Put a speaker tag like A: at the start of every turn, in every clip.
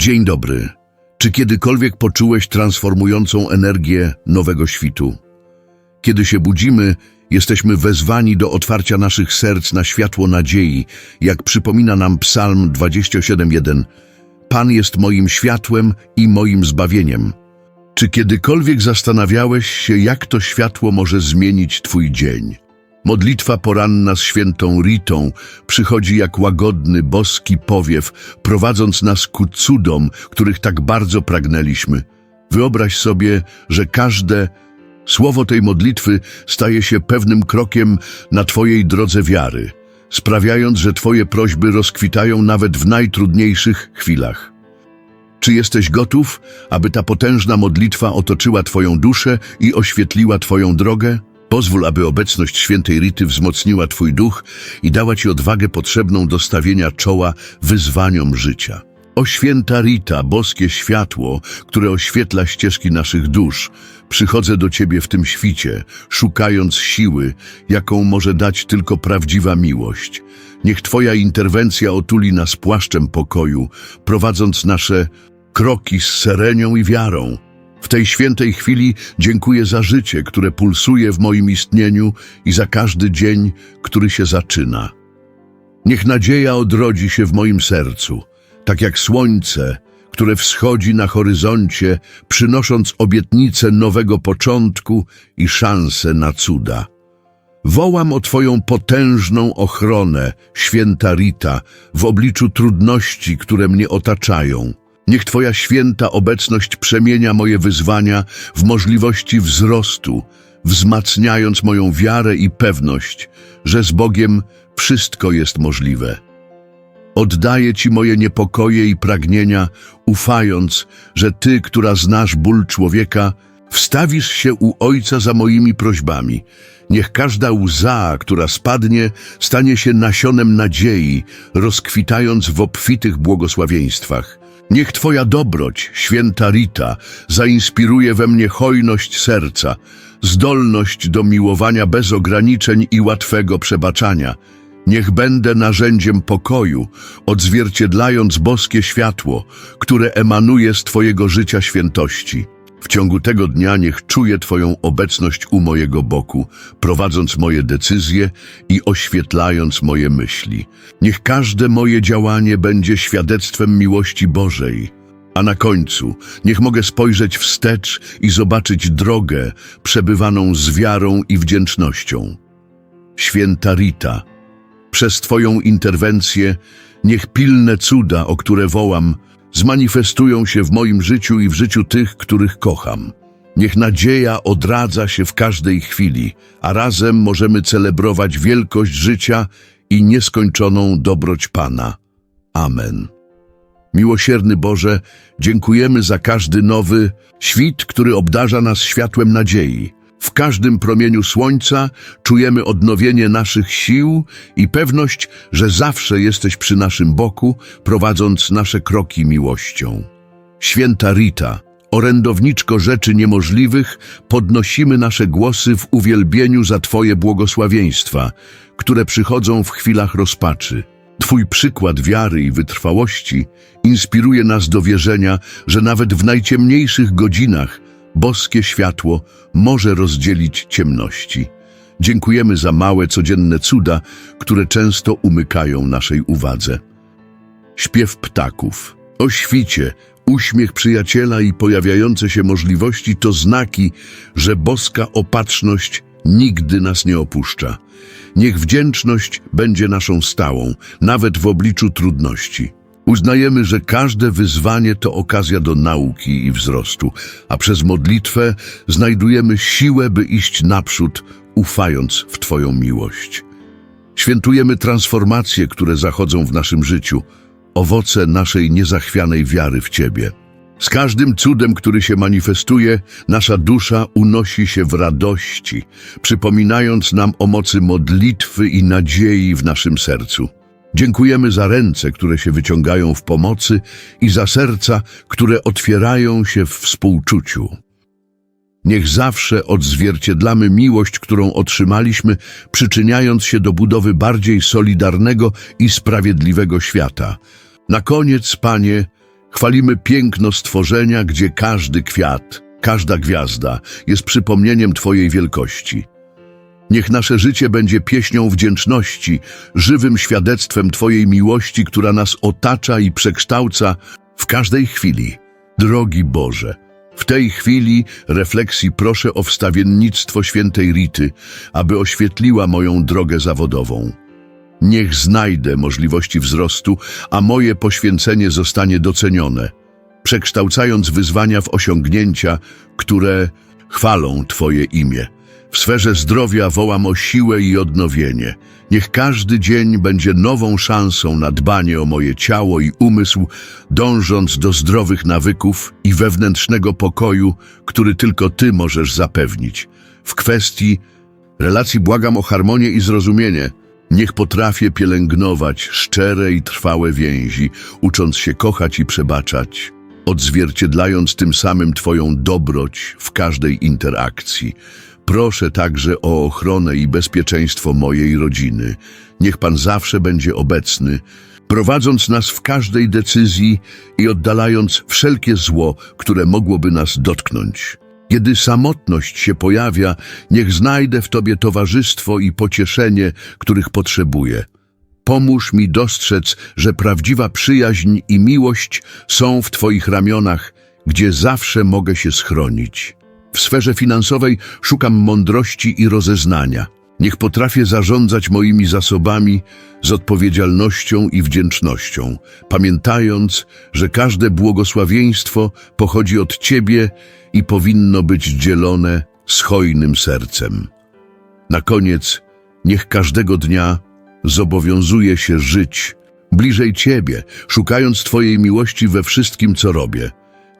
A: Dzień dobry. Czy kiedykolwiek poczułeś transformującą energię nowego świtu? Kiedy się budzimy, jesteśmy wezwani do otwarcia naszych serc na światło nadziei, jak przypomina nam Psalm 27:1. Pan jest moim światłem i moim zbawieniem. Czy kiedykolwiek zastanawiałeś się, jak to światło może zmienić Twój dzień? Modlitwa poranna z świętą Ritą przychodzi jak łagodny, boski powiew, prowadząc nas ku cudom, których tak bardzo pragnęliśmy. Wyobraź sobie, że każde słowo tej modlitwy staje się pewnym krokiem na Twojej drodze wiary, sprawiając, że Twoje prośby rozkwitają nawet w najtrudniejszych chwilach. Czy jesteś gotów, aby ta potężna modlitwa otoczyła Twoją duszę i oświetliła Twoją drogę? Pozwól, aby obecność świętej Rity wzmocniła Twój duch i dała Ci odwagę potrzebną do stawienia czoła wyzwaniom życia. O święta Rita, boskie światło, które oświetla ścieżki naszych dusz, przychodzę do Ciebie w tym świcie, szukając siły, jaką może dać tylko prawdziwa miłość. Niech Twoja interwencja otuli nas płaszczem pokoju, prowadząc nasze kroki z serenią i wiarą. W tej świętej chwili dziękuję za życie, które pulsuje w moim istnieniu i za każdy dzień, który się zaczyna. Niech nadzieja odrodzi się w moim sercu, tak jak słońce, które wschodzi na horyzoncie, przynosząc obietnicę nowego początku i szansę na cuda. Wołam o Twoją potężną ochronę, święta Rita, w obliczu trudności, które mnie otaczają. Niech Twoja święta obecność przemienia moje wyzwania w możliwości wzrostu, wzmacniając moją wiarę i pewność, że z Bogiem wszystko jest możliwe. Oddaję Ci moje niepokoje i pragnienia, ufając, że Ty, która znasz ból człowieka, wstawisz się u Ojca za moimi prośbami. Niech każda łza, która spadnie, stanie się nasionem nadziei, rozkwitając w obfitych błogosławieństwach. Niech Twoja dobroć, święta Rita, zainspiruje we mnie hojność serca, zdolność do miłowania bez ograniczeń i łatwego przebaczania. Niech będę narzędziem pokoju, odzwierciedlając boskie światło, które emanuje z Twojego życia świętości. W ciągu tego dnia niech czuję Twoją obecność u mojego boku, prowadząc moje decyzje i oświetlając moje myśli. Niech każde moje działanie będzie świadectwem miłości Bożej. A na końcu niech mogę spojrzeć wstecz i zobaczyć drogę przebywaną z wiarą i wdzięcznością. Święta Rita, przez Twoją interwencję niech pilne cuda, o które wołam, zmanifestują się w moim życiu i w życiu tych, których kocham. Niech nadzieja odradza się w każdej chwili, a razem możemy celebrować wielkość życia i nieskończoną dobroć Pana. Amen. Miłosierny Boże, dziękujemy za każdy nowy świt, który obdarza nas światłem nadziei. W każdym promieniu słońca czujemy odnowienie naszych sił i pewność, że zawsze jesteś przy naszym boku, prowadząc nasze kroki miłością. Święta Rita, orędowniczko rzeczy niemożliwych, podnosimy nasze głosy w uwielbieniu za Twoje błogosławieństwa, które przychodzą w chwilach rozpaczy. Twój przykład wiary i wytrwałości inspiruje nas do wierzenia, że nawet w najciemniejszych godzinach boskie światło może rozdzielić ciemności. Dziękujemy za małe, codzienne cuda, które często umykają naszej uwadze. Śpiew ptaków. O świcie, uśmiech przyjaciela i pojawiające się możliwości to znaki, że boska opatrzność nigdy nas nie opuszcza. Niech wdzięczność będzie naszą stałą, nawet w obliczu trudności. Uznajemy, że każde wyzwanie to okazja do nauki i wzrostu, a przez modlitwę znajdujemy siłę, by iść naprzód, ufając w Twoją miłość. Świętujemy transformacje, które zachodzą w naszym życiu, owoce naszej niezachwianej wiary w Ciebie. Z każdym cudem, który się manifestuje, nasza dusza unosi się w radości, przypominając nam o mocy modlitwy i nadziei w naszym sercu. Dziękujemy za ręce, które się wyciągają w pomocy i za serca, które otwierają się w współczuciu. Niech zawsze odzwierciedlamy miłość, którą otrzymaliśmy, przyczyniając się do budowy bardziej solidarnego i sprawiedliwego świata. Na koniec, Panie, Chwalimy piękno stworzenia, gdzie każdy kwiat, każda gwiazda jest przypomnieniem Twojej wielkości. Niech nasze życie będzie pieśnią wdzięczności, żywym świadectwem Twojej miłości, która nas otacza i przekształca w każdej chwili. Drogi Boże, w tej chwili refleksji proszę o wstawiennictwo świętej Rity, aby oświetliła moją drogę zawodową. Niech znajdę możliwości wzrostu, a moje poświęcenie zostanie docenione, przekształcając wyzwania w osiągnięcia, które chwalą Twoje imię. W sferze zdrowia wołam o siłę i odnowienie. Niech każdy dzień będzie nową szansą na dbanie o moje ciało i umysł, dążąc do zdrowych nawyków i wewnętrznego pokoju, który tylko Ty możesz zapewnić. W kwestii relacji błagam o harmonię i zrozumienie. Niech potrafię pielęgnować szczere i trwałe więzi, ucząc się kochać i przebaczać, odzwierciedlając tym samym Twoją dobroć w każdej interakcji. Proszę także o ochronę i bezpieczeństwo mojej rodziny. Niech Pan zawsze będzie obecny, prowadząc nas w każdej decyzji i oddalając wszelkie zło, które mogłoby nas dotknąć. Kiedy samotność się pojawia, niech znajdę w Tobie towarzystwo i pocieszenie, których potrzebuję. Pomóż mi dostrzec, że prawdziwa przyjaźń i miłość są w Twoich ramionach, gdzie zawsze mogę się schronić. W sferze finansowej szukam mądrości i rozeznania. Niech potrafię zarządzać moimi zasobami z odpowiedzialnością i wdzięcznością, pamiętając, że każde błogosławieństwo pochodzi od Ciebie i powinno być dzielone z hojnym sercem. Na koniec, niech każdego dnia zobowiązuję się żyć bliżej Ciebie, szukając Twojej miłości we wszystkim, co robię.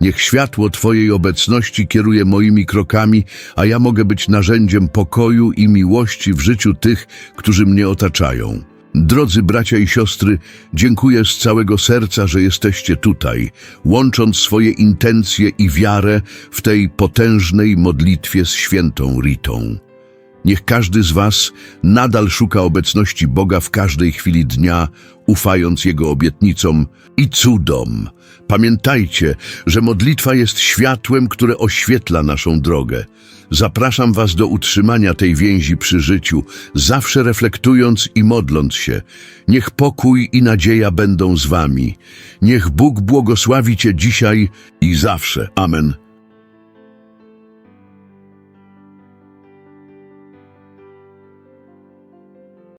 A: Niech światło Twojej obecności kieruje moimi krokami, a ja mogę być narzędziem pokoju i miłości w życiu tych, którzy mnie otaczają. Drodzy bracia i siostry, dziękuję z całego serca, że jesteście tutaj, łącząc swoje intencje i wiarę w tej potężnej modlitwie z świętą Ritą. Niech każdy z Was nadal szuka obecności Boga w każdej chwili dnia, ufając Jego obietnicom i cudom. Pamiętajcie, że modlitwa jest światłem, które oświetla naszą drogę. Zapraszam Was do utrzymania tej więzi przy życiu, zawsze reflektując i modląc się. Niech pokój i nadzieja będą z Wami. Niech Bóg błogosławi Cię dzisiaj i zawsze. Amen.